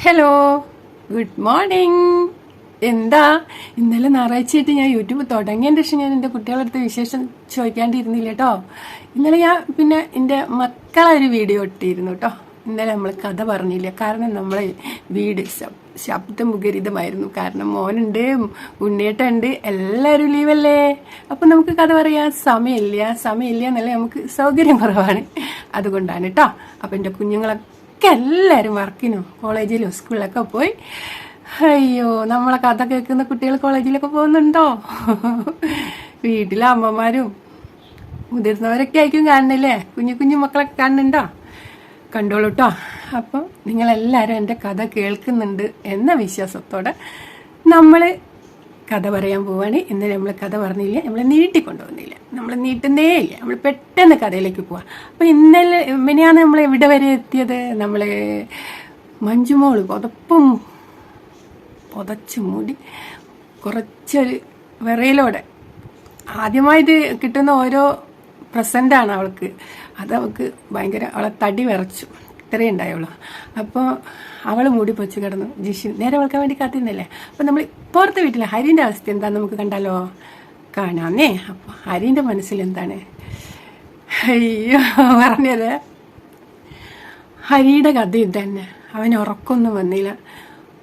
Hello good morning എന്താ? ഇന്നലെ ഞായറാഴ്ചയായിട്ട് ഞാൻ യൂട്യൂബ് തുടങ്ങിയതിന് ശേഷം ഞാൻ എന്റെ കുട്ടികളുടെ അടുത്ത് വിശേഷം ചോദിക്കാണ്ടിരുന്നില്ല കേട്ടോ. ഇന്നലെ ഞാൻ പിന്നെ എന്റെ മക്കളെ ഒരു വീഡിയോ ഇട്ടിരുന്നു കേട്ടോ. ഇന്നലെ നമ്മൾ കഥ പറഞ്ഞില്ല. കാരണം നമ്മളെ വീട് ശബ്- ശബ്ദമുഖരിതമായിരുന്നു കാരണം മോനുണ്ട് ഉണ്ണേട്ടുണ്ട് എല്ലാവരും ലീവല്ലേ അപ്പം നമുക്ക് കഥ പറയാൻ സമയമില്ല. സമയമില്ല എന്നല്ല നമുക്ക് സൗകര്യം കുറവാണ്. അതുകൊണ്ടാണ് കേട്ടോ. അപ്പം എന്റെ കുഞ്ഞുങ്ങളൊക്കെ എല്ലാവരും വർക്കിനും കോളേജിലും സ്കൂളിലൊക്കെ പോയി. അയ്യോ നമ്മളെ കഥ കേൾക്കുന്ന കുട്ടികൾ കോളേജിലൊക്കെ പോകുന്നുണ്ടോ? വീട്ടിലെ അമ്മമാരും മുതിർന്നവരൊക്കെ ആയിരിക്കും കാണുന്നില്ലേ? കുഞ്ഞു കുഞ്ഞു മക്കളൊക്കെ കാണുന്നുണ്ടോ? കണ്ടോളൂ കേട്ടോ അപ്പം നിങ്ങളെല്ലാവരും എന്റെ കഥ കേൾക്കുന്നുണ്ട് എന്ന വിശ്വാസത്തോടെ നമ്മൾ കഥ പറയാൻ പോവാണ്. ഇന്നലെ നമ്മൾ കഥ പറഞ്ഞില്ല നമ്മൾ നീട്ടിക്കൊണ്ടുവന്നില്ല. നമ്മൾ നീട്ടുന്നേ ഇല്ല നമ്മൾ പെട്ടെന്ന് കഥയിലേക്ക് പോവാം. അപ്പം ഇന്നലെ ഇങ്ങനെയാണ് നമ്മൾ എവിടെ വരെ എത്തിയത്? നമ്മൾ മഞ്ജുമോൾ പുതപ്പും പുതച്ച് മൂടി കുറച്ചൊരു വിറയിലോടെ ആദ്യമായിട്ട് കിട്ടുന്ന ഓരോ പ്രസന്റാണ് അവൾക്ക്. അത് അവൾക്ക് ഭയങ്കര അവളെ തടി വിറച്ചു. ഇത്രയേ ഉണ്ടായുള്ളൂ. അപ്പോൾ അവൾ മൂടി പൊച്ച് കിടന്നു. ജിഷു നേരെ അവൾക്ക് വേണ്ടി കാത്തിരുന്നില്ലേ? അപ്പോൾ നമ്മൾ പുറത്തെ വീട്ടിലെ ഹരിന്റെ അവസ്ഥ എന്താ നമുക്ക് കണ്ടാലോ? കാണാമേ. അപ്പോൾ ഹരിന്റെ മനസ്സിൽ എന്താണ്? അയ്യോ പറഞ്ഞത്? ഹരിയുടെ കഥ ഇതന്നെ. അവന് ഉറക്കൊന്നും വന്നില്ല.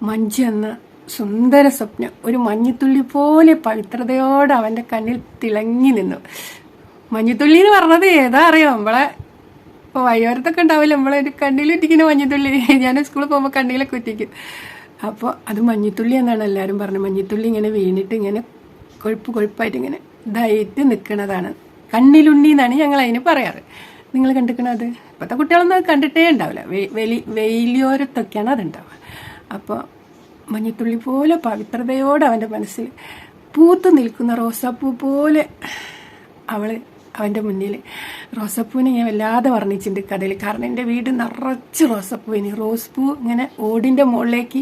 മഞ്ജു എന്ന സുന്ദര സ്വപ്നം ഒരു മഞ്ഞുത്തുള്ളി പോലെ പവിത്രതയോടെ അവന്റെ കണ്ണിൽ തിളങ്ങി നിന്നു. മഞ്ഞുത്തുള്ളി എന്ന് പറഞ്ഞത് ഏതാ അറിയോ? നമ്മളെ ഇപ്പോൾ വയ്യോരത്തൊക്കെ ഉണ്ടാവില്ല? നമ്മളെ കണ്ണിൽ കണ്ണിലിട്ടിക്കുന്ന മഞ്ഞത്തുള്ളി. ഞാൻ സ്കൂളിൽ പോകുമ്പോൾ കണ്ണിലൊക്കെ ഒറ്റിക്കും അപ്പോൾ അത് മഞ്ഞത്തുള്ളി എന്നാണ് എല്ലാവരും പറഞ്ഞത് മഞ്ഞത്തുള്ളി ഇങ്ങനെ വീണിട്ട് ഇങ്ങനെ കൊഴുപ്പ് കൊഴുപ്പായിട്ട് ഇങ്ങനെ ഇതായിട്ട് നിൽക്കുന്നതാണ് കണ്ണിലുണ്ണി എന്നാണ് ഞങ്ങൾ അതിന് പറയാറ്. നിങ്ങൾ കണ്ടിരിക്കണത് ഇപ്പോഴത്തെ കുട്ടികളൊന്നും അത് കണ്ടിട്ടേ ഉണ്ടാവില്ല. വെലി വെയിലിയോരത്തൊക്കെയാണ് അതുണ്ടാവുക. അപ്പോൾ മഞ്ഞത്തുള്ളി പോലെ പവിത്രതയോടെ അവന്റെ മനസ്സിൽ പൂത്തു നിൽക്കുന്ന റോസാപ്പൂ പോലെ അവൾ അവന്റെ മുന്നിൽ റോസപ്പൂവിനെ ഞാൻ വല്ലാതെ വർണിച്ചിട്ടുണ്ട് കഥയിൽ കാരണം എന്റെ വീട് നിറച്ച് റോസപ്പൂവിന്. റോസ് പൂ ഇങ്ങനെ ഓടിന്റെ മുകളിലേക്ക്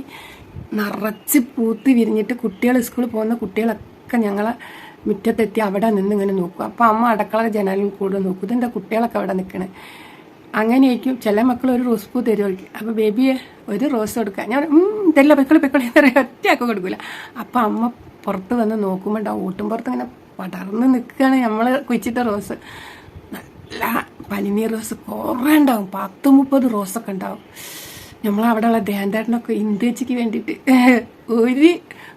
നിറച്ച് പൂത്ത് വിരിഞ്ഞിട്ട് കുട്ടികൾ സ്കൂളിൽ പോകുന്ന കുട്ടികളൊക്കെ ഞങ്ങളെ മുറ്റത്തെത്തി അവിടെ നിന്ന് ഇങ്ങനെ നോക്കും. അപ്പോൾ അമ്മ അടക്കള ജനാലിൽ കൂടെ നോക്കും. ഇതെന്താ കുട്ടികളൊക്കെ അവിടെ നിൽക്കണേ അങ്ങനെയായിരിക്കും. ചില മക്കൾ ഒരു റോസ് പൂ തരുമായിരിക്കും അപ്പോൾ ബേബിയെ ഒരു റോസ് കൊടുക്കുക. ഞാൻ തരില്ല പെക്കളി പെക്കളി എന്ന് പറയുക ഒറ്റയാക്കും കൊടുക്കില്ല അപ്പം അമ്മ പുറത്ത് വന്ന് നോക്കുമ്പോൾ ഉണ്ടാവും. ഓട്ടും പുറത്ത് ഇങ്ങനെ പടർന്ന് നിൽക്കുകയാണ് നമ്മൾ കുഴിച്ചിട്ട റോസ്. നല്ല പനിനീർ റോസ് കുറേ ഉണ്ടാവും. പത്ത് മുപ്പത് റോസൊക്കെ ഉണ്ടാവും. നമ്മളവിടെയുള്ള ധ്യാൻതേട്ടനൊക്കെ ഇന്ത്യച്ചിക്ക് വേണ്ടിയിട്ട് ഒരു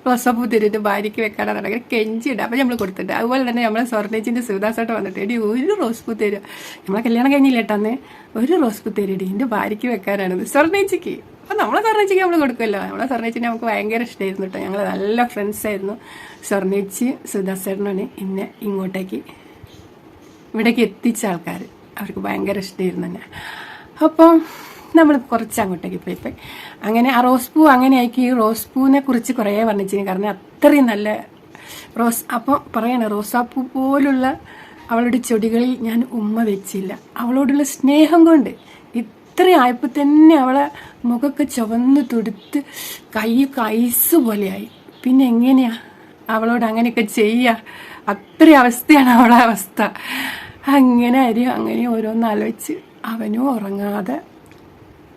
റോസാപ്പൂ തരുന്നുണ്ട് ഭാര്യയ്ക്ക് വെക്കാനാണ് അങ്ങനെ കെഞ്ചിണ്ട് അപ്പം നമ്മൾ കൊടുത്തിട്ട്. അതുപോലെ തന്നെ നമ്മളെ സ്വർണേച്ചിന്റെ ശിവദാസോട്ട് വന്നിട്ട് എടി ഒരു റോസ് പൂ തരുക നമ്മളെ കല്യാണം കഴിഞ്ഞില്ല ഏട്ടാന്ന്? ഒരു റോസ് പൂ തരുടി എന്റെ ഭാര്യയ്ക്ക് വെക്കാനാണ്. സ്വർണേച്ചിക്ക്. അപ്പം നമ്മളെ സ്വർണേച്ചിക്ക് നമ്മൾ കൊടുക്കുമല്ലോ. നമ്മളെ സ്വർണേച്ചിനെ നമുക്ക് ഭയങ്കര ഇഷ്ടമായിരുന്നു കേട്ടോ. ഞങ്ങൾ നല്ല ഫ്രണ്ട്സ് ആയിരുന്നു സ്വർണേച്ചി ശിവദാസേട്ടനാണ് ഇന്ന് ഇങ്ങോട്ടേക്ക് ഇവിടേക്ക് എത്തിച്ച ആൾക്കാർ അവർക്ക് ഭയങ്കര ഇഷ്ടമായിരുന്നു തന്നെ അപ്പോൾ നമ്മൾ കുറച്ച് അങ്ങോട്ടേക്ക് പോയി പോയി അങ്ങനെ ആ റോസ് പൂ അങ്ങനെ ആക്കി ഈ റോസ് പൂവിനെ കുറിച്ച് കുറേ വർണിച്ചിന്. കാരണം അത്രയും നല്ല റോസ്. അപ്പം പറയണേ റോസാപ്പൂ പോലുള്ള അവളുടെ ചെടികളിൽ ഞാൻ ഉമ്മ വെച്ചില്ല. അവളോടുള്ള സ്നേഹം കൊണ്ട് ഇത്രയായപ്പോൾ തന്നെ അവളെ മുഖമൊക്കെ ചുവന്ന് തുടുത്ത് കൈ കൈസ് പോലെയായി. പിന്നെ എങ്ങനെയാ? അവളോട് അങ്ങനെയൊക്കെ ചെയ്യുക അത്ര അവസ്ഥയാണ് അവളെ അവസ്ഥ. അങ്ങനെ അരി അങ്ങനെ ഓരോന്ന് ആലോചിച്ച് അവനും ഉറങ്ങാതെ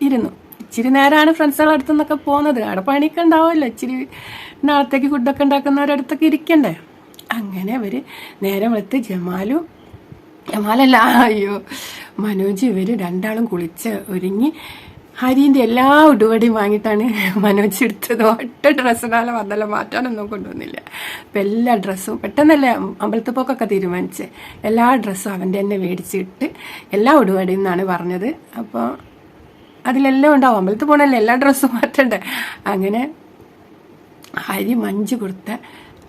ഇരുന്നു. ഇച്ചിരി നേരമാണ് ഫ്രണ്ട്സുകളുടെ അടുത്തു നിന്നൊക്കെ പോകുന്നത്. അവിടെ പണിയൊക്കെ ഉണ്ടാവുമല്ലോ. ഇച്ചിരി നാളത്തേക്ക് ഫുഡൊക്കെ ഉണ്ടാക്കുന്നവരുടെ അടുത്തൊക്കെ ഇരിക്കണ്ടേ? അങ്ങനെ അവർ നേരെ വെളുത്ത് ജമാലും ജമാലല്ല അയ്യോ മനോജ് ഇവർ രണ്ടാളും കുളിച്ച് ഒരുങ്ങി ഹരീന്റെ എല്ലാ ഉടുവടിയും വാങ്ങിയിട്ടാണ് മനോജ് എടുത്തത്. ഒറ്റ ഡ്രസ്സിനാലും വന്നല്ലോ മാറ്റാനൊന്നും കൊണ്ടുവന്നില്ല. അപ്പം എല്ലാ ഡ്രസ്സും പെട്ടെന്നല്ലേ അമ്പലത്തിൽ പോക്കൊക്കെ തീരുമാനിച്ച്. എല്ലാ ഡ്രസ്സും അവന്റെ തന്നെ മേടിച്ചിട്ട് എല്ലാ ഉടുവടിയും എന്നാണ് പറഞ്ഞത്. അപ്പോൾ അതിലെല്ലാം ഉണ്ടാവും. അമ്പലത്തിൽ പോകണല്ലേ എല്ലാ ഡ്രസ്സും മാറ്റണ്ടേ? അങ്ങനെ ഹരി മഞ്ച് കൊടുത്ത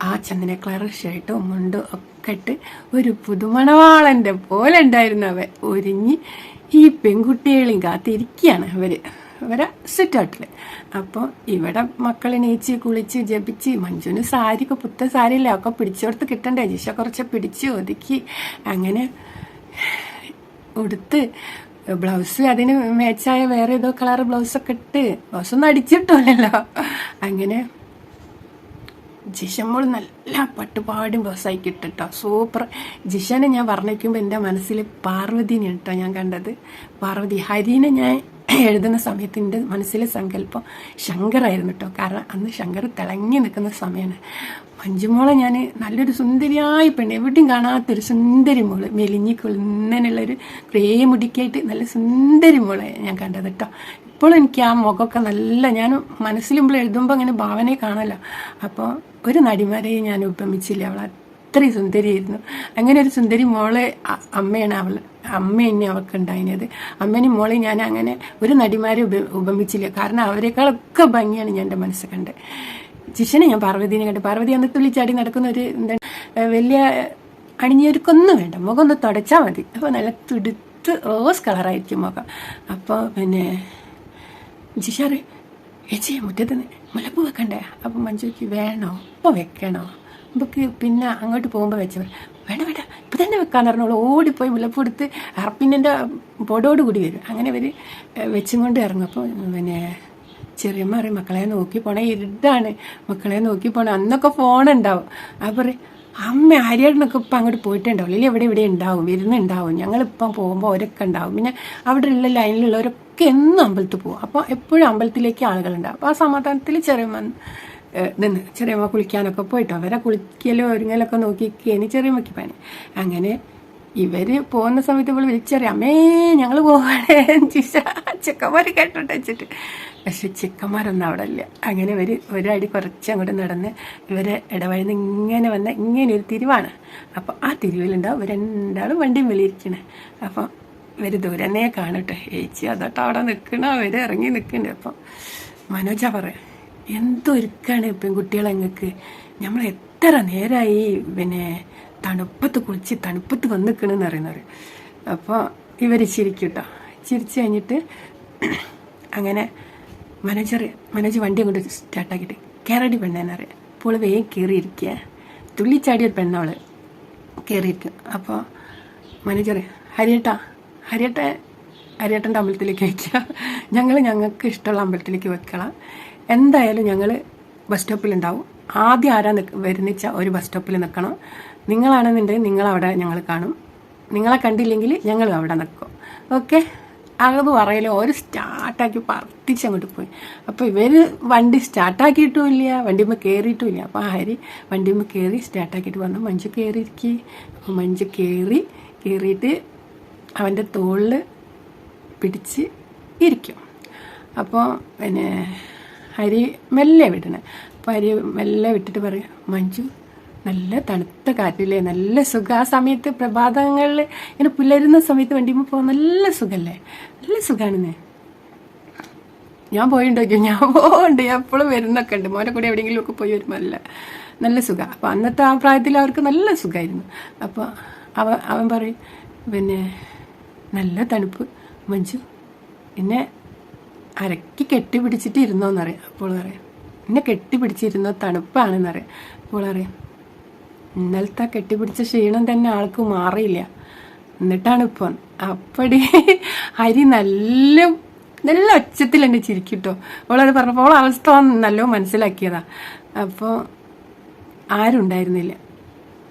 ആ ചന്ദന കളർ ഷർട്ടും മുണ്ടും ഒക്കെ ഇട്ട് ഒരു പുതുമണവാളന്റെ പോലെ ഉണ്ടായിരുന്നു അവൻ. ഒരുങ്ങി ഈ പെൺകുട്ടികളെയും കാത്തിരിക്കുകയാണ് അവർ. അവരെ സിറ്റൗട്ടിൽ അപ്പോൾ ഇവിടെ മക്കൾ എണീച്ച് കുളിച്ച് ജപിച്ച് മഞ്ജുവിന് സാരിയൊക്കെ പുത്ത സാരിയില്ല ഒക്കെ പിടിച്ചോടുത്ത് കിട്ടണ്ടേ? ജിഷ കുറച്ച് പിടിച്ച് ഒതുക്കി അങ്ങനെ ഉടുത്ത് ബ്ലൗസ് അതിന് മാച്ചായ വേറെ ഏതോ കളർ ബ്ലൗസൊക്കെ ഇട്ട്. ബ്ലൗസൊന്നും അടിച്ചിട്ടില്ലല്ലോ അങ്ങനെ ജിഷമോൾ നല്ല പട്ടുപാടും ബസ്സായി കിട്ടട്ടോ സൂപ്പർ. ജിഷനെ ഞാൻ വർണിക്കുമ്പോൾ എന്റെ മനസ്സിൽ പാർവതിനെ കേട്ടോ ഞാൻ കണ്ടത്. പാർവതി ഹരിനെ ഞാൻ എഴുതുന്ന സമയത്ത് എന്റെ മനസ്സിലെ സങ്കല്പം ശങ്കറായിരുന്നു കേട്ടോ കാരണം അന്ന് ശങ്കർ തിളങ്ങി നിൽക്കുന്ന സമയമാണ് മഞ്ജുമോളെ ഞാൻ നല്ലൊരു സുന്ദരിയായ പെണ്ണ്. എവിടെയും കാണാത്തൊരു സുന്ദരി മോൾ. മെലിഞ്ഞി കൊള്ളുന്നതിനുള്ളൊരു ക്രേ മുടിക്കായിട്ട് നല്ല സുന്ദരി മോളെ ഞാൻ കണ്ടത് കേട്ടോ ഇപ്പോഴും എനിക്ക് ആ മുഖമൊക്കെ നല്ല ഞാൻ മനസ്സിലുമ്പോൾ എഴുതുമ്പോൾ അങ്ങനെ ഭാവനയെ കാണല്ല അപ്പോൾ ഒരു നടിമാരെയും ഞാൻ ഉപമിച്ചില്ല. അവൾ അത്രയും സുന്ദരിയായിരുന്നു. അങ്ങനെ ഒരു സുന്ദരി മോളെ അമ്മയാണ് അവൾ. അമ്മ തന്നെ അവൾക്ക് ഉണ്ടായിരുന്നത്. അമ്മേനും മോളെ ഞാൻ അങ്ങനെ ഒരു നടിമാരെ ഉപ ഉപമിച്ചില്ല. കാരണം അവരെക്കാളൊക്കെ ഭംഗിയാണ് ഞാൻ എന്റെ മനസ്സ് കണ്ടത്. ജിഷനെ ഞാൻ പാർവതിനെ കണ്ടു. പാർവതി അന്ന് തുള്ളിച്ചാടി നടക്കുന്ന ഒരു എന്താണ് വലിയ അണിഞ്ഞവർക്കൊന്നും വേണ്ട. മുഖം ഒന്ന് തുടച്ചാൽ മതി. അപ്പോൾ നല്ല തുടുത്ത് റോസ് കളറായിരിക്കും മുഖം. അപ്പോൾ പിന്നെ ജിഷാറ് ഏച്ചി മുറ്റത്ത് മുല്ലപ്പൂ വെക്കണ്ടേ? അപ്പം മഞ്ജുക്ക് വേണോ? ഇപ്പോൾ വെക്കണോ? നമുക്ക് പിന്നെ അങ്ങോട്ട് പോകുമ്പോൾ വെച്ചവർ വേണ്ട വേണ്ട ഇപ്പം തന്നെ വെക്കാന്ന് പറഞ്ഞോളൂ ഓടിപ്പോയി മുല്ലപ്പൂ എടുത്ത് അറപ്പിന്റെ പൊടോട് കൂടി വരും. അങ്ങനെ ഇവർ വെച്ചും കൊണ്ട് ഇറങ്ങും. അപ്പോൾ പിന്നെ ചെറിയമ്മ പറയും മക്കളെ നോക്കി പോണേ ഇരുട്ടാണ് മക്കളെ നോക്കി പോണേ. അന്നൊക്കെ ഫോണുണ്ടാവും അപ്പം പറയും അമ്മ ആര്യാടിനൊക്കെ ഇപ്പം അങ്ങോട്ട് പോയിട്ടുണ്ടാവും അല്ലെങ്കിൽ എവിടെ ഇവിടെ ഉണ്ടാവും വരുന്നുണ്ടാവും. ഞങ്ങളിപ്പം പോകുമ്പോൾ അവരൊക്കെ ഉണ്ടാവും. പിന്നെ അവിടെ ഉള്ള ലൈനിലുള്ളവരൊക്കെ എന്നും അമ്പലത്തിൽ പോകും. അപ്പോൾ എപ്പോഴും അമ്പലത്തിലേക്ക് ആളുകളുണ്ടാവും. അപ്പോൾ ആ സമാധാനത്തിൽ ഏഹ് നിന്ന് ചെറിയമ്മ കുളിക്കാനൊക്കെ പോയിട്ടോ അവരെ കുളിക്കലോ ഒരുങ്ങലൊക്കെ നോക്കിക്കേനി ചെറിയമ്മയ്ക്ക് പണി. അങ്ങനെ ഇവർ പോകുന്ന സമയത്ത് ഇവൾ വിളിച്ചറിയാം അമ്മേ ഞങ്ങൾ പോവാണേ. ചിക്കന്മാര് കേട്ടോട്ടെ വെച്ചിട്ട്. പക്ഷെ ചിക്കന്മാരൊന്നും അവിടെ ഇല്ല. അങ്ങനെ ഇവർ ഒരടി കുറച്ച് അങ്ങോട്ട് നടന്ന് ഇവരെ ഇടവഴിന്ന് ഇങ്ങനെ വന്ന ഇങ്ങനെ ഒരു തിരിവാണ്. അപ്പോൾ ആ തിരിവിലുണ്ടാവും. ഇവർ രണ്ടാളും വണ്ടിയും വെളിയിരിക്കണേ. അപ്പം ഇവർ ദൂരനെ കാണട്ടെ. ഏച്ചി അതോട്ട് അവിടെ നിൽക്കണ അവർ ഇറങ്ങി നിൽക്കണ്ടേ അപ്പം മനോജ പറയാം എന്തൊരുക്കാണ് പെൺകുട്ടികളെ ഞങ്ങൾക്ക് നമ്മൾ എത്ര നേരമായി പിന്നെ തണുപ്പത്ത് കുളിച്ച് തണുപ്പത്ത് വന്ന് നിൽക്കണമെന്ന് പറയുന്നവർ അപ്പോൾ ഇവർ ചിരിക്കും കേട്ടോ ചിരിച്ച് കഴിഞ്ഞിട്ട് അങ്ങനെ മനോജർ മനോജ് വണ്ടി അങ്ങോട്ട് സ്റ്റാർട്ടാക്കിയിട്ട് കയറടി പെണ്ണേന്നറിയാം അപ്പോൾ വേഗം കയറിയിരിക്കുക തുള്ളിച്ചാടിയൊരു പെണ്ണവൾ കയറിയിരിക്കും അപ്പോൾ മാനേജർ ഹരിയേട്ടാ ഹരിയേട്ട ഹരിയേട്ടന്റെ അമ്പലത്തിലേക്ക് വയ്ക്കുക ഞങ്ങൾ ഞങ്ങൾക്ക് ഇഷ്ടമുള്ള അമ്പലത്തിലേക്ക് വെക്കണം എന്തായാലും ഞങ്ങൾ ബസ് സ്റ്റോപ്പിലുണ്ടാവും ആദ്യം ആരാ വരുന്നിച്ച ഒരു ബസ് സ്റ്റോപ്പിൽ നിൽക്കണം നിങ്ങളാണെന്നുണ്ടെങ്കിൽ നിങ്ങളവിടെ ഞങ്ങൾ കാണും. നിങ്ങളെ കണ്ടില്ലെങ്കിൽ ഞങ്ങൾ അവിടെ നിൽക്കും ഓക്കെ അത് പറയലോ ഒരു സ്റ്റാർട്ടാക്കി പറത്തിച്ച് അങ്ങോട്ട് പോയി. അപ്പോൾ ഇവർ വണ്ടി സ്റ്റാർട്ടാക്കിയിട്ടുമില്ല വണ്ടിമ്മ കയറിയിട്ടുമില്ല അപ്പോൾ ഹരി വണ്ടിമ്മ കയറി സ്റ്റാർട്ടാക്കിയിട്ട് വന്നു. മഞ്ജു കയറിയിരിക്കി അപ്പോൾ മഞ്ജു കയറി കയറിയിട്ട് അവന്റെ തോളിൽ പിടിച്ച് ഇരിക്കും. അപ്പോൾ പിന്നെ ഹരി മെല്ലെ വിടണേ. അപ്പോൾ ഹരി മെല്ലെ വിട്ടിട്ട് പറയും മഞ്ജു നല്ല തണുത്ത കാറ്റില്ലേ? നല്ല സുഖം. ആ സമയത്ത് പ്രഭാതങ്ങളിൽ ഇങ്ങനെ പുലരുന്ന സമയത്ത് വണ്ടിയുമ്പോൾ പോകാൻ നല്ല സുഖമല്ലേ നല്ല സുഖമാണെന്നേ ഞാൻ പോയിണ്ടോക്കിയോ ഞാൻ പോകുന്നുണ്ട് എപ്പോഴും വരുന്നൊക്കെ ഉണ്ട്. മോനെ കൂടെ എവിടെയെങ്കിലും ഒക്കെ പോയി വരുമ്പോൾ നല്ല നല്ല സുഖം. അപ്പോൾ അന്നത്തെ ആ പ്രായത്തിൽ അവർക്ക് നല്ല സുഖമായിരുന്നു അപ്പോൾ അവ അവൻ പറയും പിന്നെ നല്ല തണുപ്പ്. മഞ്ജു എന്നെ അരക്കി കെട്ടിപ്പിടിച്ചിട്ട് ഇരുന്നോന്നറിയാം അപ്പോൾ പറയാം എന്നെ കെട്ടിപ്പിടിച്ചിരുന്ന തണുപ്പാണെന്നറിയാം. അപ്പോൾ അറിയാം ഇന്നലത്തെ കെട്ടിപ്പിടിച്ച ക്ഷീണം തന്നെ ആൾക്ക് മാറിയില്ല. എന്നിട്ടാണ് ഇപ്പം അപ്പടി അരി നല്ല നല്ല ഒച്ചത്തിൽ എന്നെ ചിരിക്കിട്ടോ. അവളത് പറഞ്ഞപ്പോൾ അവസ്ഥ നല്ലോ മനസ്സിലാക്കിയതാ. അപ്പോൾ ആരും ഉണ്ടായിരുന്നില്ല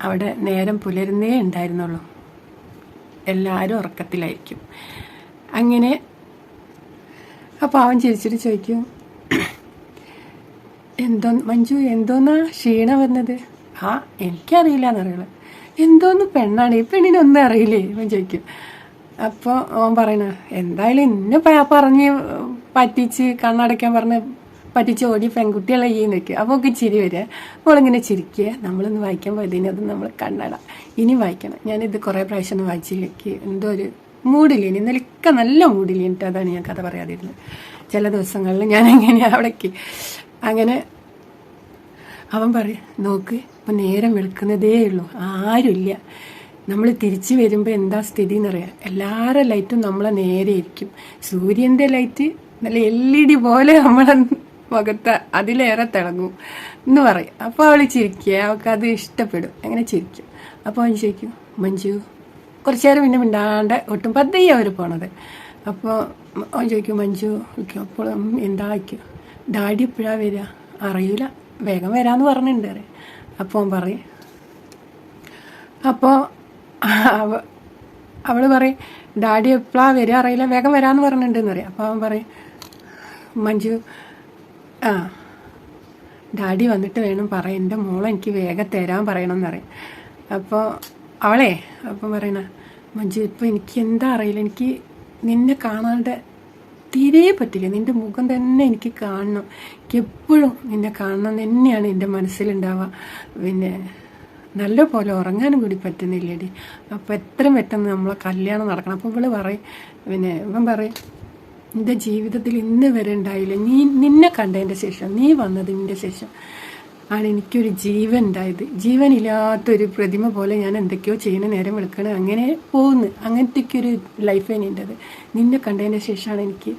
അവിടെ നേരം പുലരുന്നേ ഉണ്ടായിരുന്നുള്ളൂ. എല്ലാവരും ഉറക്കത്തിലായിരിക്കും. അങ്ങനെ അപ്പോൾ അവൻ ചിരിച്ചിട്ട് ചോദിക്കും എന്തോ മഞ്ജു എന്തോന്നാ ക്ഷീണം വന്നത്? ആ എനിക്കറിയില്ല എന്നറിയുള്ളൂ എന്തോന്ന് പെണ്ണാണ്? ഈ പെണ്ണിനൊന്നും അറിയില്ലേ? അവൻ ചോദിക്കും. അപ്പോൾ അവൻ പറയണ എന്തായാലും ഇന്നെ പ- പറഞ്ഞ് പറ്റിച്ച് കണ്ണടയ്ക്കാൻ പറഞ്ഞ് പറ്റിച്ച് ഓടി പെൺകുട്ടികളെ ഈ നിൽക്കുക അപ്പോൾ ഒക്കെ ചിരി വരിക അപ്പോൾ ഇങ്ങനെ ചിരിക്കുക നമ്മളൊന്ന് വായിക്കാൻ പോയതിന് അത് നമ്മൾ കണ്ണട. ഇനി വായിക്കണം. ഞാനിത് കുറേ പ്രാവശ്യം ഒന്ന് വായിച്ചിലേക്ക് എന്തോ ഒരു മൂഡില്ലേനി ഇന്നലെയൊക്കെ നല്ല മൂഡില്ലേനിട്ട് അതാണ് ഞാൻ കഥ പറയാതിരുന്നത്. ചില ദിവസങ്ങളിൽ ഞാൻ എങ്ങനെയാണ് അവിടേക്ക് അങ്ങനെ അവൻ പറയും നോക്ക് ഇപ്പം നേരം വെളുക്കുന്നതേ ഉള്ളൂ ആരുമില്ല. നമ്മൾ തിരിച്ചു വരുമ്പോൾ എന്താ സ്ഥിതി എന്നറിയാം എല്ലാവരുടെ ലൈറ്റും നമ്മളെ നേരെ ഇരിക്കും. സൂര്യന്റെ ലൈറ്റ് നല്ല എൽ ഇ ഡി പോലെ നമ്മളെ മുഖത്ത് അതിലേറെ തിളങ്ങും എന്ന് പറയും. അപ്പോൾ അവൾ ചിരിക്കുക അവൾക്ക് അത് ഇഷ്ടപ്പെടും. അങ്ങനെ ചിരിക്കും. അപ്പോൾ അവൻ ചോദിക്കും മഞ്ജു കുറച്ച് നേരം പിന്നെ മിണ്ടാണ്ട് ഒട്ടും പദ്ധതി അവർ പോണത്. അപ്പോൾ അവൻ ചോദിക്കും മഞ്ജു അപ്പോൾ എന്താ വയ്ക്കും ഡാഡി എപ്പോഴാണ് വരിക? അറിയില്ല വേഗം വരാമെന്ന് പറഞ്ഞിട്ടുണ്ട് അപ്പോൾ അവൻ പറയും. അപ്പോൾ അവ അവൾ പറയും ഡാഡി എപ്പോഴാ വരിക അറിയില്ല വേഗം വരാമെന്ന് പറഞ്ഞിട്ടുണ്ടെന്ന് പറയാം. അപ്പോൾ അവൻ പറയും മഞ്ജു ആ ഡാഡി വന്നിട്ട് വേണം പറയാം എന്റെ മോളെ എനിക്ക് വേഗം തരാൻ പറയണമെന്ന് പറയും. അപ്പോൾ അവളെ അപ്പം പറയണ മഞ്ജു ഇപ്പം എനിക്ക് എന്താ അറിയില്ല എനിക്ക് നിന്നെ കാണാണ്ട് തീരെ പറ്റില്ല. നിന്റെ മുഖം തന്നെ എനിക്ക് കാണണം. എപ്പോഴും നിന്നെ കാണണം തന്നെയാണ് എന്റെ മനസ്സിലുണ്ടാവുക. പിന്നെ നല്ല പോലെ ഉറങ്ങാനും കൂടി പറ്റുന്നില്ലേടി. അപ്പോൾ എത്രയും പെട്ടെന്ന് നമ്മളെ കല്യാണം നടക്കണം. അപ്പോൾ ഇവൾ പറയും പിന്നെ ഇവൻ പറയും എന്റെ ജീവിതത്തിൽ ഇന്ന് വരെ ഉണ്ടായില്ല. നീ നിന്നെ കണ്ടതിന്റെ ശേഷം നീ വന്നതിന്റെ ശേഷം. ആണ് എനിക്കൊരു ജീവൻ ഉണ്ടായത്. ജീവനില്ലാത്തൊരു പ്രതിമ പോലെ ഞാൻ എന്തൊക്കെയോ ചെയ്യുന്ന നേരം വിളിക്കണം. അങ്ങനെ പോകുന്നു ഒരു ലൈഫാണ് എന്റെത്. നിന്നെ കണ്ടതിന് ശേഷമാണ് എനിക്ക്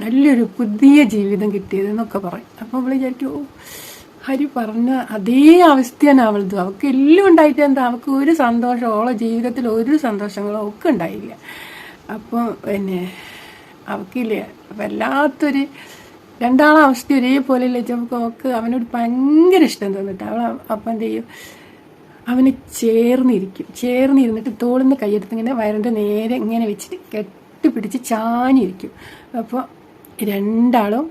നല്ലൊരു പുതിയ ജീവിതം കിട്ടിയത് എന്നൊക്കെ പറയും. അപ്പോൾ അവൾ വിചാരിക്കും ഓ ഹരി പറഞ്ഞ അതേ അവസ്ഥയാണ് അവളത്. അവൾക്ക് എല്ലാം ഉണ്ടായിട്ട് എന്താ? അവൾക്ക് ഒരു സന്തോഷം ഓളെ ജീവിതത്തിൽ ഒരു സന്തോഷങ്ങളോ ഒക്കെ ഉണ്ടായില്ല. അപ്പോൾ പിന്നെ അവൾക്കില്ല വല്ലാത്തൊരു രണ്ടാളെ അവസ്ഥ ഒരേപോലെ നമുക്ക് അവനൊരു അവനോട് ഭയങ്കര ഇഷ്ടം തോന്നിട്ട് അവൾ അപ്പം എന്ത് ചെയ്യും? അവന് ചേർന്നിരിക്കും. ചേർന്നിരുന്നിട്ട് തോളിന്ന് കൈയെടുത്ത് ഇങ്ങനെ വയറിന്റെ നേരെ ഇങ്ങനെ വെച്ചിട്ട് കെട്ടിപ്പിടിച്ച് ചാഞ്ഞിരിക്കും. അപ്പോൾ രണ്ടാളും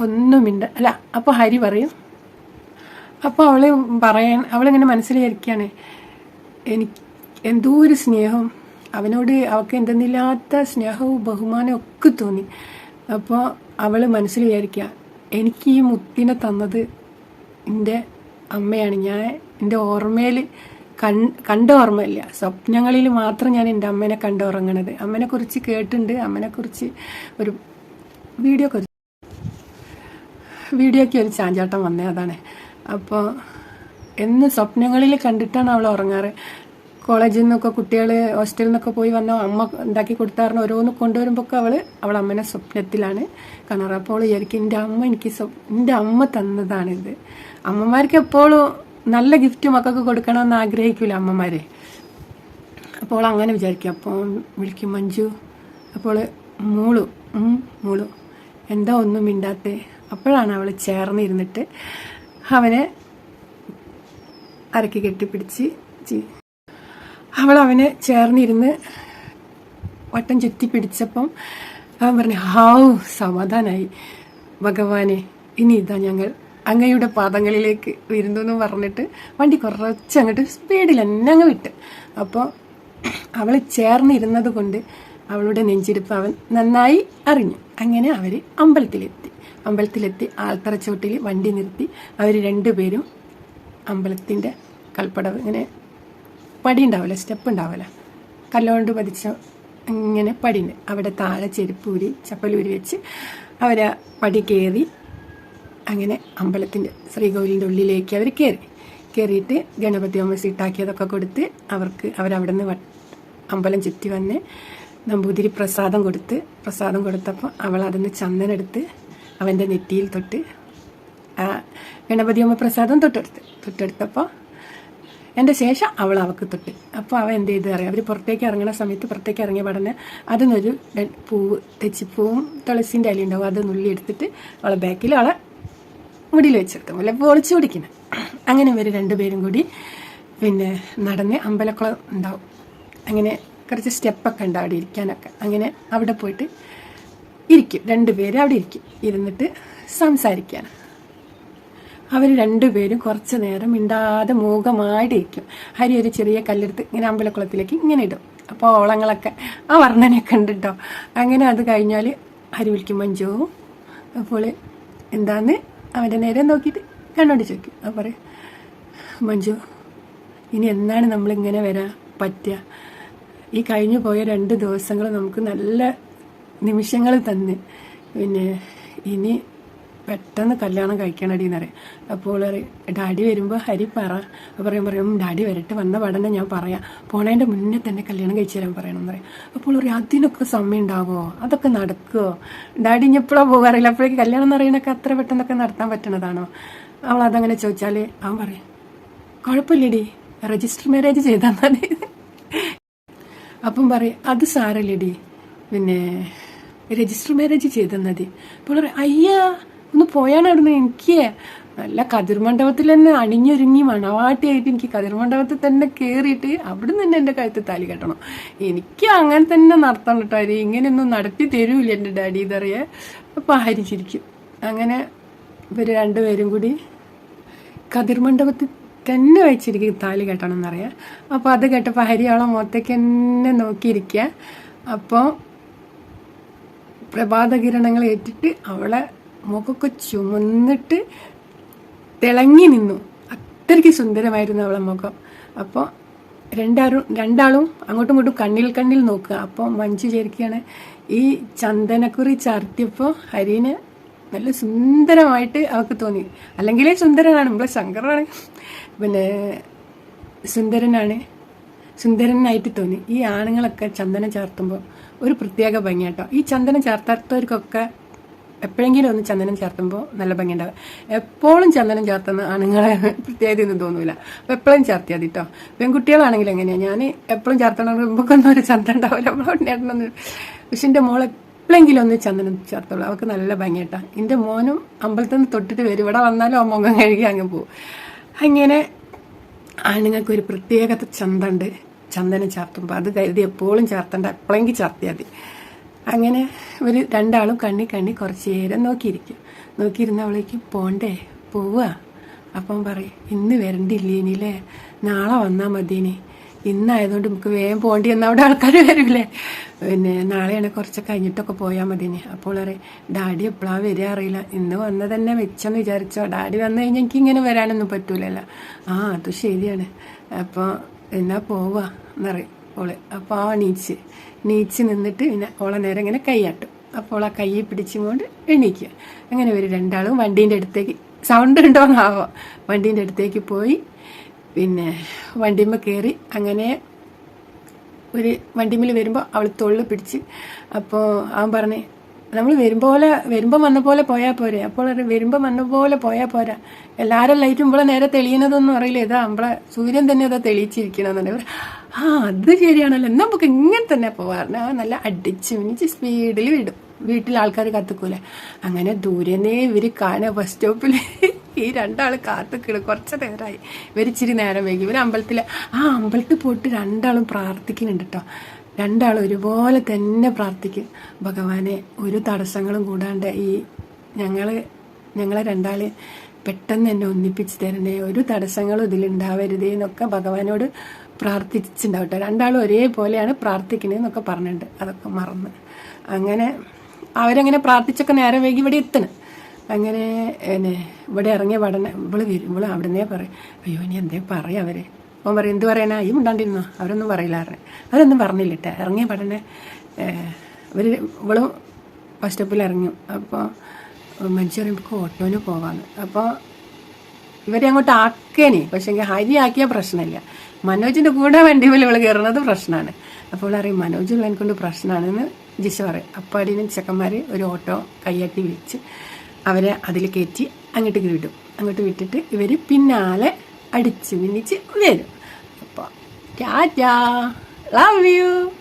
ഒന്നും മിണ്ട അല്ല അപ്പോൾ ഹരി പറയും. അപ്പോൾ അവൾ പറയാൻ അവളിങ്ങനെ മനസ്സിലായിരിക്കുകയാണ് എനിക്ക് എന്തോ ഒരു സ്നേഹം. അവനോട് അവൾക്ക് എന്തെന്നില്ലാത്ത സ്നേഹവും ബഹുമാനവും ഒക്കെ തോന്നി. അപ്പോൾ അവൾ മനസ്സിൽ വിചാരിക്കുക എനിക്ക് ഈ മുത്തിനെ തന്നത് എന്റെ അമ്മയാണ്. ഞാൻ എന്റെ ഓർമ്മയിൽ കൺ കണ്ട ഓർമ്മയില്ല. സ്വപ്നങ്ങളിൽ മാത്രം ഞാൻ എന്റെ അമ്മേനെ കണ്ട് ഉറങ്ങണത്. അമ്മനെക്കുറിച്ച് കേട്ടിട്ടുണ്ട്. അമ്മനെ കുറിച്ച് ഒരു വീഡിയോ വീഡിയോയ്ക്ക് ഒരു ചാഞ്ചാട്ടം വന്നേ അതാണ്. അപ്പോൾ എന്ന് സ്വപ്നങ്ങളിൽ കണ്ടിട്ടാണ് അവൾ ഉറങ്ങാറ്. കോളേജിൽ നിന്നൊക്കെ കുട്ടികൾ ഹോസ്റ്റലിൽ നിന്നൊക്കെ പോയി വന്ന അമ്മ ഉണ്ടാക്കി കൊടുത്താറിന് ഓരോന്ന് കൊണ്ടുവരുമ്പോൾ അവൾ അവൾ അമ്മനെ സ്വപ്നത്തിലാണ്. കാണാറ് അപ്പോൾ വിചാരിക്കും എന്റെ അമ്മ എനിക്ക് എന്റെ അമ്മ തന്നതാണിത് അമ്മമാർക്ക് എപ്പോഴും നല്ല ഗിഫ്റ്റ് മക്കൾക്ക് കൊടുക്കണമെന്ന് ആഗ്രഹിക്കില്ല അമ്മമാരെ. അപ്പോൾ അങ്ങനെ വിചാരിക്കും. അപ്പോൾ വിളിക്കും മഞ്ജു അപ്പോൾ മൂളു മൂളു എന്താ ഒന്നും മിണ്ടാത്തെ? അപ്പോഴാണ് അവൾ ചേർന്നിരുന്നിട്ട് അവനെ അരക്കി കെട്ടിപ്പിടിച്ച് ചി- അവൾ അവനെ ചേർന്നിരുന്ന് വട്ടം ചുറ്റി പിടിച്ചപ്പം അവൻ പറഞ്ഞു ഹാവ് സമാധാനായി. ഭഗവാനെ ഇനി ഇതാ ഞങ്ങൾ അങ്ങയുടെ പാദങ്ങളിലേക്ക് വരുന്നു എന്ന് പറഞ്ഞിട്ട് വണ്ടി കുറച്ച് അങ്ങോട്ട് സ്പീഡിൽ തന്നെ അങ്ങ് വിട്ട്. അപ്പോൾ അവൾ ചേർന്നിരുന്നത് കൊണ്ട് അവളുടെ നെഞ്ചിരിപ്പ് അവൻ നന്നായി അറിഞ്ഞു. അങ്ങനെ അവർ അമ്പലത്തിലെത്തി. അമ്പലത്തിലെത്തി ആൽത്തറച്ചോട്ടിൽ വണ്ടി നിർത്തി. അവർ രണ്ടുപേരും അമ്പലത്തിന്റെ കൽപ്പടവ് ഇങ്ങനെ പടി ഉണ്ടാവില്ല സ്റ്റെപ്പ് ഉണ്ടാവില്ല. കല്ലുകൊണ്ട് പതിച്ച ഇങ്ങനെ പടിയുണ്ട്. അവിടെ താഴെ ചെരുപ്പൂരി ചപ്പലൂരി വെച്ച് അവർ പടി കയറി അങ്ങനെ അമ്പലത്തിന്റെ ശ്രീകോവിലിന്റെ ഉള്ളിലേക്ക് അവർ കയറി കയറിയിട്ട് ഗണപതി അമ്മ സീട്ടാക്കിയതൊക്കെ കൊടുത്ത് അവർക്ക് അവരവിടെ നിന്ന് അമ്പലം ചുറ്റി വന്ന് നമ്പൂതിരി പ്രസാദം കൊടുത്ത് പ്രസാദം കൊടുത്തപ്പോൾ അവൾ അതിന് ചന്ദനെടുത്ത് അവന്റെ നെറ്റിയിൽ തൊട്ട് ഗണപതി അമ്മ പ്രസാദം തൊട്ടെടുത്ത്. തൊട്ടെടുത്തപ്പോൾ എന്റെ ശേഷം അവൾ അവൾക്ക് തൊട്ട്. അപ്പോൾ അവൻ എന്ത് ചെയ്ത് അറിയാം. അവർ പുറത്തേക്ക് ഇറങ്ങുന്ന സമയത്ത് പുറത്തേക്ക് ഇറങ്ങിയ പഠന അതിനൊരു നിന്നൊരു പൂവ് തെച്ചിപ്പൂവും തുളസിന്റെ ഇല ഉണ്ടാവും. അത് നുള്ളി എടുത്തിട്ട് അവളെ ബാക്കിൽ അവളെ മുടിയിൽ വെച്ചെടുത്തു. അല്ലെ പൊളിച്ചു പിടിക്കുന്നത് അങ്ങനെ ഇവർ രണ്ടുപേരും കൂടി പിന്നെ നടന്ന് അമ്പലക്കുളം ഉണ്ടാവും. അങ്ങനെ കുറച്ച് സ്റ്റെപ്പൊക്കെ ഉണ്ട് അവിടെ ഇരിക്കാനൊക്കെ. അങ്ങനെ അവിടെ പോയിട്ട് ഇരിക്കും. രണ്ടുപേരും അവിടെ ഇരിക്കും. ഇരുന്നിട്ട് സംസാരിക്കാൻ അവർ രണ്ടുപേരും കുറച്ച് നേരം മിണ്ടാതെ മൂകമായിട്ടിരിക്കും. ഹരി ഒരു ചെറിയ കല്ലെടുത്ത് ഇങ്ങനെ അമ്പലക്കുളത്തിലേക്ക് ഇങ്ങനെ ഇടും. അപ്പോൾ ഓളങ്ങളൊക്കെ ആ വർണനെ കണ്ടിട്ടോ? അങ്ങനെ അത് കഴിഞ്ഞാൽ ഹരി വിളിക്കും മഞ്ജു അപ്പോൾ എന്താന്ന്? അവന്റെ നേരെ നോക്കിയിട്ട് കണ്ണോട് ചോദിക്കും. അപ്പോൾ പറയും മഞ്ജു ഇനി എന്നാണ് നമ്മളിങ്ങനെ വരാൻ പറ്റുക ഈ കഴിഞ്ഞു പോയ രണ്ട് ദിവസങ്ങൾ നമുക്ക് നല്ല നിമിഷങ്ങൾ തന്ന്. പിന്നെ ഇനി പെട്ടെന്ന് കല്യാണം കഴിക്കണടി എന്നറിയാം അപ്പോൾ ഡാഡി വരുമ്പോൾ ഹരി പറ. പറയും പറയും ഡാഡി വരട്ടെ വന്ന പഠനം ഞാൻ പറയാം. പോണേന്റെ മുന്നേ തന്നെ കല്യാണം കഴിച്ചു തരാൻ പറയണം എന്ന് പറയും. അപ്പോൾ പറയും അതിനൊക്കെ സമയം ഉണ്ടാവുമോ അതൊക്കെ നടക്കുമോ ഡാഡി ഇനി എപ്പോഴാണ് പോകാറില്ല അപ്പോഴേക്ക് കല്യാണം എന്ന് പറയുന്നൊക്കെ അത്ര പെട്ടെന്നൊക്കെ നടത്താൻ പറ്റണതാണോ? അവൾ അതങ്ങനെ ചോദിച്ചാൽ അവൻ പറയും കുഴപ്പമില്ലടി രജിസ്റ്റർ മാരേജ് ചെയ്താൽ മതി. അപ്പം പറയും അത് സാരല്ലേടി പിന്നെ രജിസ്റ്റർ മാരേജ് ചെയ്താൽ മതി. അപ്പോൾ പറയും അയ്യാ ഒന്ന് പോയാണ് അവിടുന്ന് എനിക്ക്. നല്ല കതിർമണ്ഡപത്തിൽ തന്നെ അണിഞ്ഞൊരുങ്ങി മണവാട്ടിയായിട്ട് എനിക്ക് കതിർമണ്ഡപത്തിൽ തന്നെ കയറിയിട്ട് അവിടെ നിന്ന് എന്റെ കഴുത്ത് താലി കെട്ടണം. എനിക്ക് അങ്ങനെ തന്നെ നടത്തണം കേട്ടോ അരി. ഇങ്ങനെയൊന്നും നടത്തി തരൂല എന്റെ ഡാഡി ഇതറിയാൻ അപ്പം ഹരി ചിരിക്കും. അങ്ങനെ ഇവർ രണ്ടുപേരും കൂടി കതിർമണ്ഡപത്തിൽ തന്നെ വെച്ചിരിക്കും താലി കെട്ടണം എന്നറിയാം. അപ്പോൾ അത് കേട്ടപ്പോൾ ഹരി അവളെ മുഖത്തേക്ക് തന്നെ നോക്കിയിരിക്കുക അപ്പോൾ പ്രഭാതകിരണങ്ങൾ ഏറ്റിട്ട് അവളെ മുഖമൊക്കെ ചുമന്നിട്ട് തിളങ്ങി നിന്നു. അത്രയ്ക്ക് സുന്ദരമായിരുന്നു അവളെ മുഖം. അപ്പോൾ രണ്ടാരും രണ്ടാളും അങ്ങോട്ടും ഇങ്ങോട്ടും കണ്ണിൽ കണ്ണിൽ നോക്കുക. അപ്പോൾ മഞ്ജു ചേർക്കുകയാണ് ഈ ചന്ദനക്കുറി ചാർത്തിയപ്പോൾ ഹരിന് നല്ല സുന്ദരമായിട്ട് അവൾക്ക് തോന്നി. അല്ലെങ്കിൽ സുന്ദരനാണ് നമ്മളെ ശങ്കറാണ്. പിന്നെ സുന്ദരനാണ് സുന്ദരനായിട്ട് തോന്നി. ഈ ആണുങ്ങളൊക്കെ ചന്ദനം ചാർത്തുമ്പോൾ ഒരു പ്രത്യേക ഭംഗിയാട്ടോ. ഈ ചന്ദനം ചാർത്താത്തവർക്കൊക്കെ എപ്പോഴെങ്കിലും ഒന്ന് ചന്ദനം ചേർത്തുമ്പോൾ നല്ല ഭംഗിയുണ്ടാവും. എപ്പോഴും ചന്ദനം ചേർത്തുന്ന ആണുങ്ങളെ പ്രത്യേകത ഒന്നും തോന്നൂല. അപ്പോൾ എപ്പോഴും ചേർത്തിയാൽ മതി കേട്ടോ പെൺകുട്ടികളാണെങ്കിൽ എങ്ങനെയാണ് ഞാൻ എപ്പോഴും ചേർത്തണം നമുക്കൊന്നും ഒരു ചന്ദനം ഉണ്ടാവില്ല. നമ്മളെ പക്ഷെ എന്റെ മോളെ എപ്പോഴെങ്കിലും ഒന്ന് ചന്ദനം ചേർത്തോളൂ. അവൾക്ക് നല്ല ഭംഗിയാട്ടാ. എന്റെ മോനും അമ്പലത്തിൽ നിന്ന് തൊട്ടിട്ട് വരും. ഇവിടെ വന്നാലും ആ മുഖം കഴുകി അങ്ങ് പോകും അങ്ങനെ ആണുങ്ങൾക്ക് ഒരു പ്രത്യേകത ചന്തണ്ട്. ചന്ദനം ചേർത്തുമ്പോൾ അത് കരുതി എപ്പോഴും ചേർത്തണ്ട. എപ്പോഴെങ്കിൽ ചേർത്തിയാൽ മതി അങ്ങനെ ഒരു രണ്ടാളും കണ്ണി കണ്ണി കുറച്ച് നേരം നോക്കിയിരിക്കും. നോക്കിയിരുന്നവളേക്കും പോണ്ടേ പോവുക അപ്പം പറയും ഇന്ന് വരണ്ടില്ലേ ഇനിയില്ലേ നാളെ വന്നാൽ മതിയിനി. ഇന്നായതുകൊണ്ട് നമുക്ക് വേഗം പോണ്ടി എന്ന് അവിടെ ആൾക്കാർ വരില്ലേ പിന്നെ നാളെയാണ് കുറച്ച് കഴിഞ്ഞിട്ടൊക്കെ പോയാൽ മതിനി അപ്പോൾ പറയും ഡാഡി എപ്പോഴാണ് വരിക അറിയില്ല. ഇന്ന് വന്ന തന്നെ വെച്ചെന്ന് വിചാരിച്ചോ. ഡാഡി വന്നു കഴിഞ്ഞാൽ എനിക്ക് ഇങ്ങനെ വരാനൊന്നും പറ്റൂലല്ലോ. ആ അത് ശരിയാണ്. അപ്പോൾ എന്നാ പോവാ എന്നറിയും ഓൾ. അപ്പോൾ ആ നീച്ച്. നീച്ച് നിന്നിട്ട് പിന്നെ ഓളെ നേരെ ഇങ്ങനെ കൈയാട്ടും. അപ്പോൾ ആ കൈ പിടിച്ചും കൊണ്ട് എണീക്കുക. അങ്ങനെ ഒരു രണ്ടാളും വണ്ടീന്റെ അടുത്തേക്ക് സൗണ്ട് ഉണ്ടോന്നാവോ വണ്ടീന്റെ അടുത്തേക്ക് പോയി. പിന്നെ വണ്ടിമ്മ കയറി അങ്ങനെ ഒരു വണ്ടിമ്മിൽ വരുമ്പോൾ അവൾ തൊള്ളു പിടിച്ച്. അപ്പോൾ അവൻ പറഞ്ഞ് നമ്മൾ വരുമ്പോലെ വരുമ്പോൾ വന്ന പോലെ പോയാൽ പോരെ. അപ്പോൾ വരുമ്പോൾ വന്ന പോലെ പോയാൽ പോരാ. എല്ലാവരും ലൈറ്റും ഇവിടെ നേരെ തെളിയുന്നതൊന്നും അറിയില്ല. ഇതാ നമ്മളെ സൂര്യൻ തന്നെ അതാ തെളിയിച്ചിരിക്കണമെന്നുണ്ട് ആ അത് ശരിയാണല്ലോ. എന്നാൽ നമുക്ക് ഇങ്ങനെ തന്നെ പോവാറുണ്ട് ആ നല്ല അടിച്ച് മിനിച്ച് സ്പീഡിൽ വിടും. വീട്ടിൽ ആൾക്കാർ കത്തിക്കൂല. അങ്ങനെ ദൂരെന്നേ ഇവർ കാണുക ബസ് സ്റ്റോപ്പിൽ ഈ രണ്ടാൾ കാത്തുക്കിടും കുറച്ച് നേരമായി ഇവർ ഇച്ചിരി നേരം വൈകി. ഇവർ അമ്പലത്തിൽ ആ അമ്പലത്തിൽ പോയിട്ട് രണ്ടാളും പ്രാർത്ഥിക്കുന്നുണ്ട് കേട്ടോ രണ്ടാളും ഒരുപോലെ തന്നെ പ്രാർത്ഥിക്കും. ഭഗവാനെ ഒരു തടസ്സങ്ങളും കൂടാണ്ട് ഈ ഞങ്ങൾ ഞങ്ങളെ രണ്ടാളെ പെട്ടെന്ന് എന്നെ ഒന്നിപ്പിച്ച് തരണേ. ഒരു തടസ്സങ്ങളും ഇതിലുണ്ടാവരുതേ എന്നൊക്കെ ഭഗവാനോട് പ്രാർത്ഥിച്ചിട്ടുണ്ടാവട്ടെ. രണ്ടാളും ഒരേപോലെയാണ് പ്രാർത്ഥിക്കണേന്നൊക്കെ പറഞ്ഞിട്ടുണ്ട്. അതൊക്കെ മറന്ന്. അങ്ങനെ അവരങ്ങനെ പ്രാർത്ഥിച്ചൊക്കെ നേരെ വൈകി ഇവിടെ എത്തണം. അങ്ങനെ എന്നെ ഇവിടെ ഇറങ്ങിയ പഠനം ഇവൾ വരും. ഇവൾ അവിടുന്നേ പറയും. അയ്യോ ഇനി എന്തേ പറയാം അവർ? അവൻ പറയും എന്ത് പറയാനാ ഈ ഉണ്ടാണ്ടിരുന്നോ അവരൊന്നും പറയില്ലായിരുന്നു അവരൊന്നും പറഞ്ഞില്ല കേട്ടോ ഇറങ്ങിയ പഠനെ ഇവർ ഇവളും ബസ് സ്റ്റോപ്പിൽ ഇറങ്ങും. അപ്പോൾ മനുഷ്യർ ഇപ്പോൾ ഓട്ടോന് പോവാന്ന്. അപ്പോൾ ഇവരെ അങ്ങോട്ട് ആക്കേനെ. പക്ഷേ ഹരി ആക്കിയ പ്രശ്നമില്ല. മനോജിന്റെ കൂടെ വണ്ടി മേലെ ഇവൾ കയറുന്നത് പ്രശ്നമാണ്. അപ്പോൾ അറിയും മനോജുള്ള എനിക്കൊണ്ട് കൊണ്ട് പ്രശ്നമാണെന്ന് ജിഷ പറയും. അപ്പോൾ അടിയും ചെക്കന്മാർ ഒരു ഓട്ടോ കയ്യാട്ടി വിളിച്ച് അവരെ അതിൽ കയറ്റി അങ്ങോട്ട് വിടും. അങ്ങോട്ട് വിട്ടിട്ട് ഇവർ പിന്നാലെ അടിച്ച് മിന്നിച്ച് വരും. അപ്പോൾ ടാറ്റാ. ലവ് യു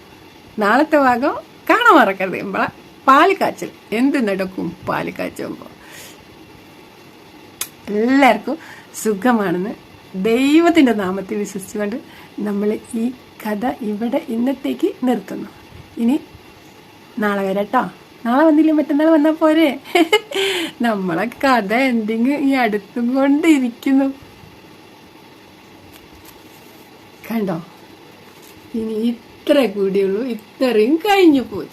നാളത്തെ ഭാഗം കാണാൻ മറക്കരുത്. നമ്മളെ പാലിക്കാച്ചൽ എന്ത് നടക്കും പാലിക്കാച്ചുമ്പോൾ എല്ലാവർക്കും സുഖമാണെന്ന് ദൈവത്തിന്റെ നാമത്തിൽ വിശ്വസിച്ചുകൊണ്ട് നമ്മൾ ഈ കഥ ഇവിടെ ഇന്നത്തേക്ക് നിർത്തുന്നു. ഇനി നാളെ വരട്ടോ. നാളെ വന്നില്ല? മറ്റന്നാൾ വന്നാൽ പോരെ. നമ്മളെ കഥ എന്തെങ്കിലും ഈ അടുത്തും കൊണ്ടിരിക്കുന്നു. കണ്ടോ? ഇനി ഇത്ര കൂടിയുള്ളൂ. ഇത്രയും കഴിഞ്ഞു പോയി.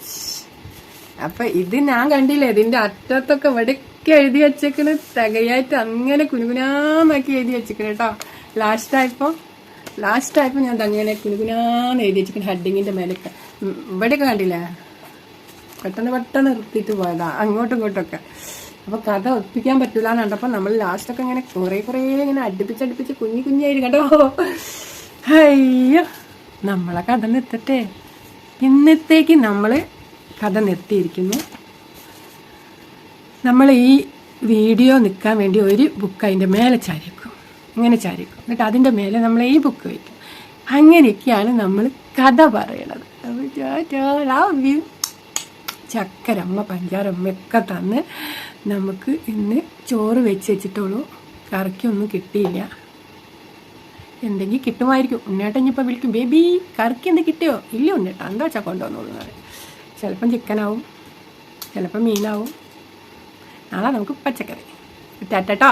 അപ്പൊ ഇത് ഞാൻ കണ്ടില്ല? ഇതിന്റെ അറ്റത്തൊക്കെ വെടക്കെ എഴുതി വെച്ചേക്കണ്. തകയായിട്ട് അങ്ങനെ കുനുകുനാന്നാക്കി എഴുതി വെച്ചേക്കണ് കേട്ടോ. ലാസ്റ്റ് ആയപ്പോ ലാസ്റ്റ് ആയപ്പോ ഞാൻ അങ്ങനെ കുനുകുനാന്ന് എഴുതി വെച്ചിരിക്കണ ഹെഡിങ്ങിന്റെ മേലൊക്കെ. ഇവിടെയൊക്കെ കണ്ടില്ല? പെട്ടെന്ന് പെട്ടെന്ന് നിർത്തിയിട്ട് പോയതാ. അങ്ങോട്ടും ഇങ്ങോട്ടൊക്കെ അപ്പൊ കഥ ഒപ്പിക്കാൻ പറ്റൂല എന്ന് നമ്മൾ ലാസ്റ്റൊക്കെ ഇങ്ങനെ കുറെ കുറെ ഇങ്ങനെ അടുപ്പിച്ചടുപ്പിച്ച് കുഞ്ഞി കുഞ്ഞായിട്ട് കണ്ടോ? അയ്യോ നമ്മളെ കഥ നിർത്തട്ടെ. ഇന്നത്തേക്ക് നമ്മൾ കഥ നിർത്തിയിരിക്കുന്നു. നമ്മൾ ഈ വീഡിയോ നിൽക്കാൻ വേണ്ടി ഒരു ബുക്ക് അതിന്റെ മേലെ ചാരിക്കും ഇങ്ങനെ ചാരിക്കും എന്നിട്ട് അതിന്റെ മേലെ നമ്മൾ ഈ ബുക്ക് വയ്ക്കും അങ്ങനെയൊക്കെയാണ് നമ്മൾ കഥ പറയണത്. ചക്കരമ്മ പഞ്ചാരമ്മ ഒക്കെ തന്ന് നമുക്ക് ഇന്ന് ചോറ് വെച്ച് വെച്ചിട്ടുള്ളൂ. കറിക്കൊന്നും കിട്ടിയില്ല. എന്തെങ്കിലും കിട്ടുമായിരിക്കും. ഉണ്ണേട്ടൻ ഇനിയിപ്പോൾ വിളിക്കും ബേബി കറിക്ക് എന്ത് കിട്ടിയോ? ഇല്ല ഉണ്ണേട്ടാ എന്താ വെച്ചാൽ കൊണ്ടുവന്നോളൂ ചിലപ്പം ചിക്കനാവും ചിലപ്പം മീനാവും. നാളെ നമുക്ക് പച്ചക്കറി. ടാറ്റട്ടോ